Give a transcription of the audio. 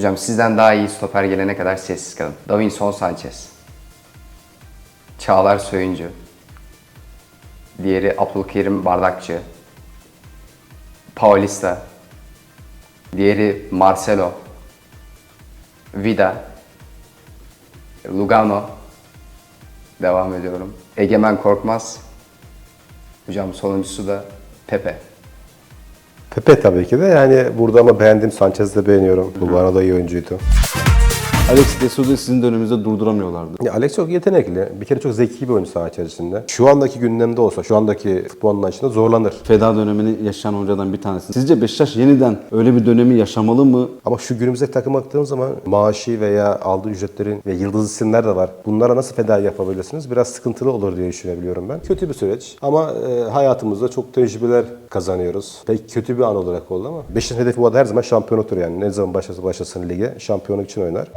Hocam sizden daha iyi stoper gelene kadar sessiz kalın. Davinson Sanchez. Çağlar Söyüncü. Diğeri Abdülkerim Bardakçı. Paulista. Diğeri Marcelo. Vida. Lugano. Devam ediyorum. Egemen Korkmaz. Hocam sonuncusu da Pepe. Pepe tabii ki de yani burada ama beğendim. Sanchez'i de beğeniyorum. Lugano da iyi oyuncuydu. Alex de Souza'yı sizin döneminizde durduramıyorlardı. Ya Alex çok yetenekli. Bir kere çok zeki bir oyuncu saha içerisinde. Şu andaki gündemde olsa, şu andaki futbol anlayışında zorlanır. Feda dönemini yaşayan hocadan bir tanesi. Sizce Beşiktaş yeniden öyle bir dönemi yaşamalı mı? Ama şu günümüzdeki takım baktığım zaman maaşı veya aldığı ücretlerin ve yıldız isimler de var. Bunlara nasıl feda yapabilirsiniz? Biraz sıkıntılı olur diye düşünebiliyorum ben. Kötü bir süreç ama e, hayatımızda çok tecrübeler kazanıyoruz. Pek kötü bir an olarak oldu ama Beşiktaş'ın hedefi bu arada her zaman şampiyonluktur yani. Ne zaman başlasa başlasın lige şampiyonluk için oynar.